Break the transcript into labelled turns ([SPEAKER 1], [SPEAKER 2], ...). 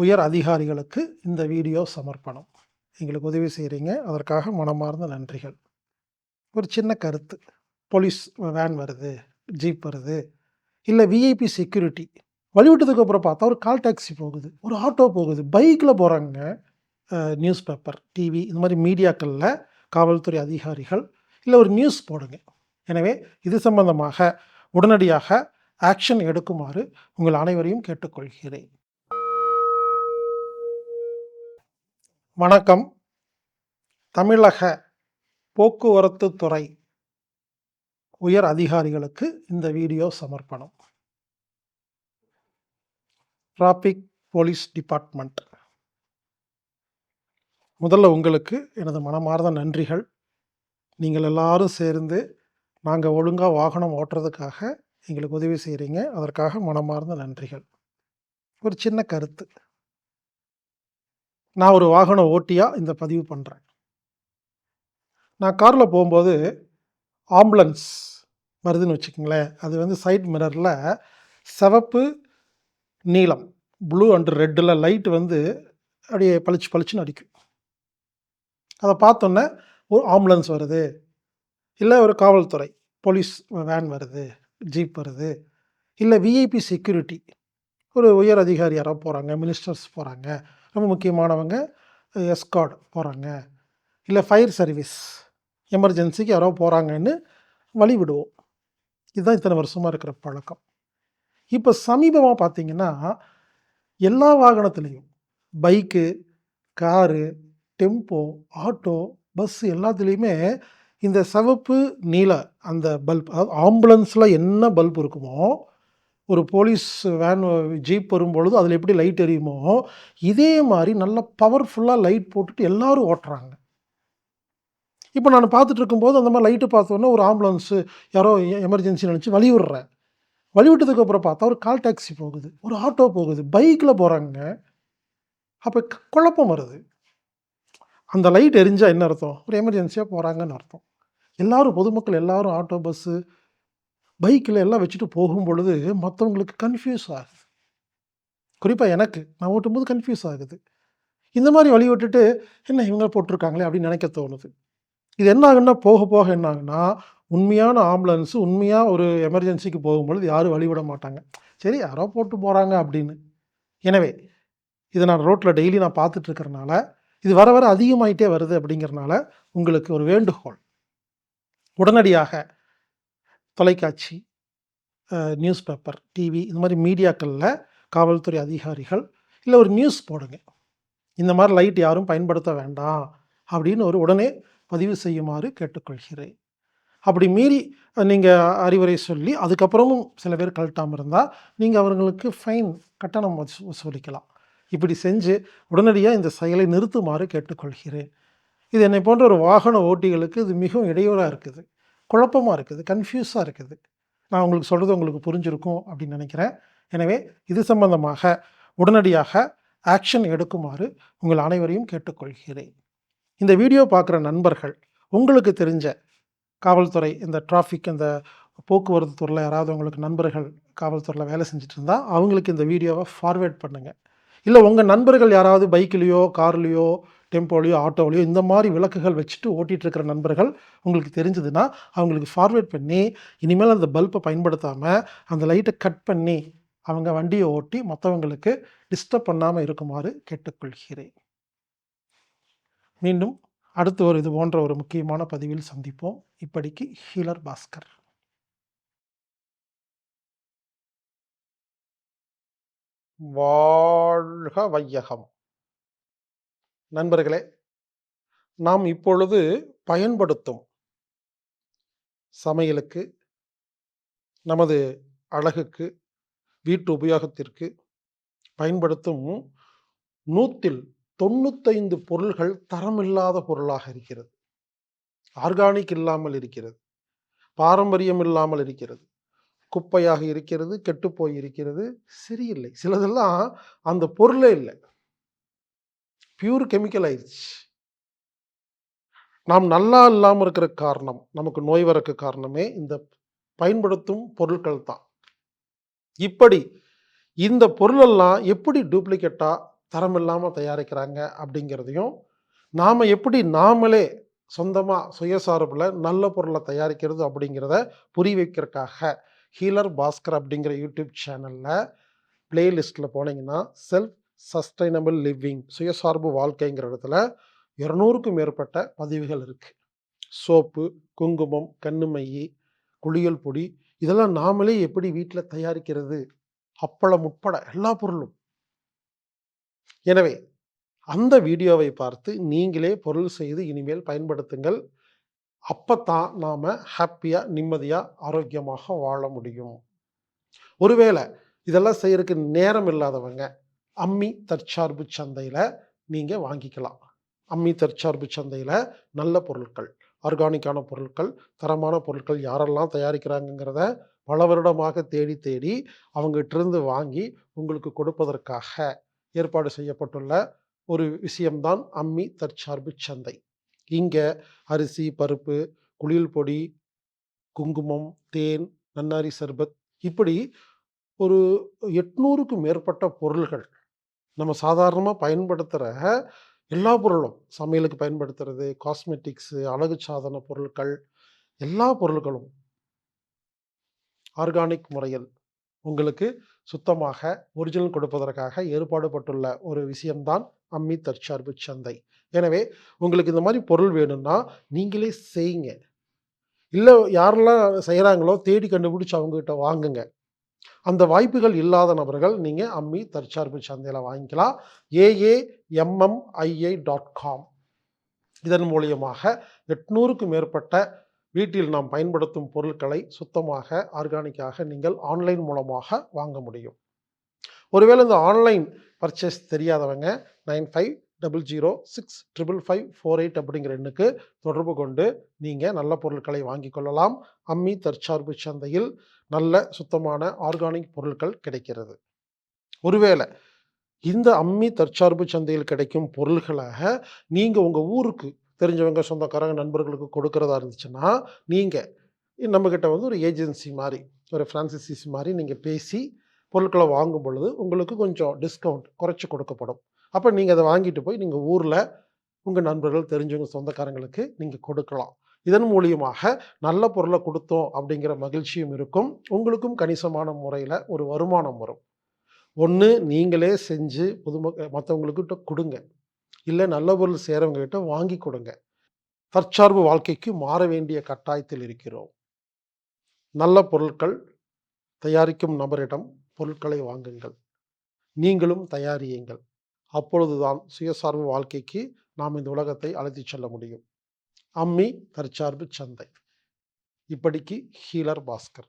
[SPEAKER 1] உயர் அதிகாரிகளுக்கு இந்த வீடியோ சமர்ப்பணம். எங்களுக்கு உதவி செய்கிறீங்க அதற்காக மனமார்ந்த நன்றிகள். ஒரு சின்ன கருத்து. போலீஸ் வேன் வருது ஜீப் வருது இல்லை விஐபி செக்யூரிட்டி வழிவிட்டதுக்கு அப்புறம் பார்த்தா ஒரு கால் டாக்ஸி போகுது ஒரு ஆட்டோ போகுது. பைக்கில் போகிறாங்க நியூஸ் பேப்பர் டிவி இந்த மாதிரி மீடியாக்களில் காவல்துறை அதிகாரிகள் இல்லை ஒரு நியூஸ் போடுங்க. எனவே இது சம்பந்தமாக உடனடியாக ஆக்ஷன் எடுக்குமாறு உங்கள் அனைவரையும் கேட்டுக்கொள்கிறேன். வணக்கம். தமிழக போக்குவரத்து துறை உயர் அதிகாரிகளுக்கு இந்த வீடியோ சமர்ப்பணம். Traffic police department. முதல்ல உங்களுக்கு எனது மனமார்ந்த நன்றிகள். நீங்கள் எல்லாரும் சேர்ந்து நாங்கள் ஒழுங்காக வாகனம் ஓட்டுறதுக்காக எங்களுக்கு உதவி செய்கிறீங்க அதற்காக மனமார்ந்த நன்றிகள். ஒரு சின்ன கருத்து. நான் ஒரு வாகன ஓட்டியாக இந்த பதிவு பண்ணுறேன் நான் காரில் போகும்போது ஆம்புலன்ஸ் வருதுன்னு வச்சுக்கோங்களேன். அது வந்து சைட் மிரரில் சிவப்பு நீலம் ப்ளூ அண்ட் ரெட்டில் லைட் வந்து அப்படியே பளிச்சு பளிச்சுன்னு அடிக்கும். அதை பார்த்தோன்னே ஒரு ஆம்புலன்ஸ் வருது. இல்லை ஒரு காவல்துறை போலீஸ் வேன் வருது ஜீப் வருது. இல்லை விஐபி செக்யூரிட்டி ஒரு உயர் அதிகாரி யாரோ போகிறாங்க மினிஸ்டர்ஸ் போகிறாங்க ரொம்ப முக்கியமானவங்க எஸ்கார்டு போகிறாங்க இல்லை ஃபயர் சர்வீஸ் எமர்ஜென்சிக்கு யாரோ போகிறாங்கன்னு வழி விடுவோம் இதுதான் இத்தனை வருஷமாக இருக்கிற பழக்கம். இப்போ சமீபமாக பார்த்தீங்கன்னா எல்லா வாகனத்துலேயும் bike car tempo auto bus எல்லாத்துலேயுமே இந்த சிவப்பு நீல அந்த பல்ப் அதாவது ஆம்புலன்ஸில் என்ன பல்ப் இருக்குமோ ஒரு போலீஸ் வேன் ஜீப் வரும்பொழுது அதில் எப்படி லைட் எரியுமோ இதே மாதிரி நல்ல பவர்ஃபுல்லாக லைட் போட்டுட்டு எல்லாரும் ஓட்டுறாங்க. இப்போ நான் பார்த்துட்டு இருக்கும்போது அந்த மாதிரி லைட்டு பார்த்தோன்னே ஒரு ஆம்புலன்ஸு யாரோ எமர்ஜென்சி நினச்சி வழி விடுறேன் வழி விட்டதுக்கப்புறம் பார்த்தா ஒரு கால் டாக்ஸி போகுது ஒரு ஆட்டோ போகுது பைக்கில் போகிறாங்க அப்போ குழப்பம் வருது. அந்த லைட் எரிஞ்சால் என்ன அர்த்தம்? ஒரு எமர்ஜென்சியாக போகிறாங்கன்னு அர்த்தம். எல்லாரும் பொதுமக்கள் எல்லாரும் ஆட்டோ பஸ்ஸு பைக்கில் எல்லாம் வச்சுட்டு போகும் பொழுது மற்றவங்களுக்கு கன்ஃபியூஸ் ஆகுது. குறிப்பாக எனக்கு நான் ஓட்டும்போது கன்ஃபியூஸ் ஆகுது. இந்த மாதிரி வழி விட்டுட்டு என்ன இவங்க போட்டிருக்காங்களே? அப்படின்னு நினைக்க தோணுது. இது என்ன ஆகுன்னா போக போக என்ன ஆகுன்னா உண்மையான ஆம்புலன்ஸு உண்மையாக ஒரு எமர்ஜென்சிக்கு போகும்பொழுது யாரும் வழிவிட மாட்டாங்க. சரி யாரோ போட்டு போகிறாங்க அப்படின்னு. எனவே இதை நான் ரோட்டில் டெய்லி நான் பார்த்துட்டு இருக்கிறனால இது வர வர அதிகமாயிட்டே வருது அப்படிங்கிறனால உங்களுக்கு ஒரு வேண்டுகோள். உடனடியாக தொலைக்காட்சி நியூஸ் பேப்பர் டிவி இந்த மாதிரி மீடியாக்களில் காவல்துறை அதிகாரிகள் இல்லை ஒரு நியூஸ் போடுங்க. இந்த மாதிரி லைட் யாரும் பயன்படுத்த வேண்டாம் அப்படின்னு ஒரு உடனே பதிவு செய்யுமாறு கேட்டுக்கொள்கிறேன். அப்படி மீறி நீங்கள் அறிவுரை சொல்லி அதுக்கப்புறமும் சில பேர் கழட்டாமல் இருந்தால் நீங்கள் அவர்களுக்கு ஃபைன் கட்டணம் வசூலிக்கலாம். இப்படி செஞ்சு உடனடியாக இந்த செயலை நிறுத்துமாறு கேட்டுக்கொள்கிறேன். இது என்னை போன்ற ஒரு வாகன ஓட்டிகளுக்கு இது மிகவும் இடையூறாக இருக்குது. குழப்பமாக இருக்குது கன்ஃபியூஸாக இருக்குது. நான் உங்களுக்கு சொல்கிறது உங்களுக்கு புரிஞ்சிருக்கும் அப்படின்னு நினைக்கிறேன். எனவே இது சம்பந்தமாக உடனடியாக ஆக்ஷன் எடுக்குமாறு உங்கள் அனைவரையும் கேட்டுக்கொள்கிறேன். இந்த வீடியோ பார்க்குற நண்பர்கள் உங்களுக்கு தெரிஞ்ச காவல்துறை இந்த டிராஃபிக் இந்த போக்குவரத்து துறையில் யாராவது உங்களுக்கு நண்பர்கள் காவல்துறையில் வேலை செஞ்சுட்டு இருந்தால் அவங்களுக்கு இந்த வீடியோவை ஃபார்வேர்ட் பண்ணுங்கள் இல்லை உங்கள் நண்பர்கள் யாராவது பைக்லேயோ கார்லேயோ டெம்போலையோ ஆட்டோவிலையோ இந்த மாதிரி விளக்குகள் வச்சுட்டு ஓட்டிகிட்டு இருக்கிற நண்பர்கள் உங்களுக்கு தெரிஞ்சதுன்னா அவங்களுக்கு ஃபார்வேர்ட் பண்ணி இனிமேல் அந்த பல்பை பயன்படுத்தாமல் அந்த லைட்டை கட் பண்ணி அவங்க வண்டியை ஓட்டி மற்றவங்களுக்கு டிஸ்டர்ப் பண்ணாமல் இருக்குமாறு கேட்டுக்கொள்கிறேன். மீண்டும் அடுத்து ஒரு இது போன்ற ஒரு முக்கியமான பதிவில் சந்திப்போம். இப்படிக்கு ஹீலர் பாஸ்கர். வாழ்க வையகம். நண்பர்களே நாம் இப்பொழுது பயன்படுத்தும் சமையலுக்கு நமது அழகுக்கு வீட்டு உபயோகத்திற்கு பயன்படுத்தும் நூற்றில் தொண்ணூத்தைந்து பொருள்கள் தரமில்லாத பொருளாக இருக்கிறது. ஆர்கானிக் இல்லாமல் இருக்கிறது. பாரம்பரியம் இல்லாமல் இருக்கிறது. குப்பையாக இருக்கிறது கெட்டுப்போய் இருக்கிறது சரியில்லை சிலதெல்லாம் அந்த பொருளே இல்லை. பியூர் கெமிக்கல் ஆயிடுச்சு. நாம் நல்லா இல்லாமல் இருக்கிற காரணம் நமக்கு நோய் வரக்கு காரணமே இந்த பயன்படுத்தும் பொருட்கள் தான். இப்படி இந்த பொருளெல்லாம் எப்படி டூப்ளிகேட்டாக தரம் இல்லாமல் தயாரிக்கிறாங்க அப்படிங்கிறதையும் நாம் எப்படி நாமளே சொந்தமாக சுயசார்பில் நல்ல பொருளை தயாரிக்கிறது அப்படிங்கிறத புரி வைக்கிறதுக்காக ஹீலர் பாஸ்கர் அப்படிங்கிற யூடியூப் சேனலில் பிளேலிஸ்ட்டில் போனீங்கன்னா செல்ஃப் சஸ்டைனபிள் லிவிங் சுயசார்பு வாழ்க்கைங்கிற இடத்துல இரநூறுக்கும் மேற்பட்ட பதிவுகள் இருக்குது சோப்பு குங்குமம் கண்ணுமையி குளியல் பொடி இதெல்லாம் நாமளே எப்படி வீட்டில் தயாரிக்கிறது? அப்பளம் உட்பட எல்லா பொருளும். எனவே அந்த வீடியோவை பார்த்து நீங்களே பொருள் செய்து இனிமேல் பயன்படுத்துங்கள். அப்பத்தான் நாம் ஹாப்பியாக நிம்மதியாக ஆரோக்கியமாக வாழ முடியும். ஒருவேளை இதெல்லாம் செய்யறதுக்கு நேரம் இல்லாதவங்க அம்மி தற்சார்பு சந்தையில் நீங்கள் வாங்கிக்கலாம். அம்மி தற்சார்பு சந்தையில் நல்ல பொருட்கள் ஆர்கானிக்கான பொருட்கள் தரமான பொருட்கள் யாரெல்லாம் தயாரிக்கிறாங்கங்கிறத பல வருடமாக தேடி தேடி அவங்ககிட்டருந்து வாங்கி உங்களுக்கு கொடுப்பதற்காக ஏற்பாடு செய்யப்பட்டுள்ள ஒரு விஷயம்தான் அம்மி தற்சார்பு சந்தை. இங்கே அரிசி பருப்பு குளியல் பொடி குங்குமம் தேன் நன்னாரி சர்பத் இப்படி ஒரு எட்நூறுக்கும் மேற்பட்ட பொருள்கள் நம்ம சாதாரணமாக பயன்படுத்துகிற எல்லா பொருளும். சமையலுக்கு பயன்படுத்துறது காஸ்மெட்டிக்ஸு அழகு சாதன பொருட்கள் எல்லா பொருட்களும். ஆர்கானிக் முறையில் உங்களுக்கு சுத்தமாக ஒரிஜினல் கொடுப்பதற்காக ஏற்பாடுபட்டுள்ள ஒரு விஷயம்தான் அம்மி தற்சார்பு சந்தை. எனவே உங்களுக்கு இந்த மாதிரி பொருள் வேணும்னா நீங்களே செய்யுங்க. இல்லை யாரெல்லாம் செய்கிறாங்களோ தேடி கண்டுபிடிச்சி அவங்ககிட்ட வாங்குங்க. அந்த வாய்ப்புகள் இல்லாத நபர்கள் நீங்கள் அம்மி தற்சார்பு சந்தையில் வாங்கிக்கலாம். A A M M I I dot com. இதன் மூலியமாக எட்நூறுக்கும் மேற்பட்ட வீட்டில் நாம் பயன்படுத்தும் பொருட்களை சுத்தமாக ஆர்கானிக்காக நீங்கள் ஆன்லைன் மூலமாக வாங்க முடியும். ஒருவேளை இந்த ஆன்லைன் பர்ச்சேஸ் தெரியாதவங்க nine five double zero six triple five four eight அப்படிங்கிற எண்ணுக்கு தொடர்பு கொண்டு நீங்கள் நல்ல பொருட்களை வாங்கி கொள்ளலாம். அம்மி தற்சார்பு சந்தையில் நல்ல சுத்தமான ஆர்கானிக் பொருட்கள் கிடைக்கிறது. ஒருவேளை இந்த அம்மி தற்சார்பு சந்தையில் கிடைக்கும் பொருள்களாக நீங்கள் உங்கள் ஊருக்கு தெரிஞ்சவங்க சொந்தக்காரங்க நண்பர்களுக்கு கொடுக்கறதா இருந்துச்சுன்னா நீங்கள் நம்மக்கிட்ட வந்து ஒரு ஏஜென்சி மாதிரி ஒரு ஃப்ரான்சிசிஸ் மாதிரி நீங்கள் பேசி பொருட்களை வாங்கும் பொழுது உங்களுக்கு கொஞ்சம் டிஸ்கவுண்ட் குறைச்சி கொடுக்கப்படும். அப்போ நீங்கள் அதை வாங்கிட்டு போய் நீங்கள் ஊரில் உங்கள் நண்பர்கள் தெரிஞ்சவங்க சொந்தக்காரங்களுக்கு நீங்கள் கொடுக்கலாம். இதன் மூலியமாக நல்ல பொருளை கொடுத்தோம் அப்படிங்கிற மகிழ்ச்சியும் இருக்கும். உங்களுக்கும் கணிசமான முறையில் ஒரு வருமானம் வரும். ஒன்று நீங்களே செஞ்சு பொதுமக்கள் மற்றவங்களுக்கிட்ட கொடுங்க. இல்லை நல்ல பொருள் சேரவங்ககிட்ட வாங்கி கொடுங்க. தற்சார்பு வாழ்க்கைக்கு மாற வேண்டிய கட்டாயத்தில் இருக்கிறோம். நல்ல பொருட்கள் தயாரிக்கும் நபரிடம் பொருட்களை வாங்குங்கள். நீங்களும் தயாரியுங்கள். அப்பொழுதுதான் சுயசார்பு வாழ்க்கைக்கு நாம் இந்த உலகத்தை அழைத்துச் செல்ல முடியும். அம்மி தற்சார்பு சந்தை. இப்படிக்கு ஹீலர் பாஸ்கர்.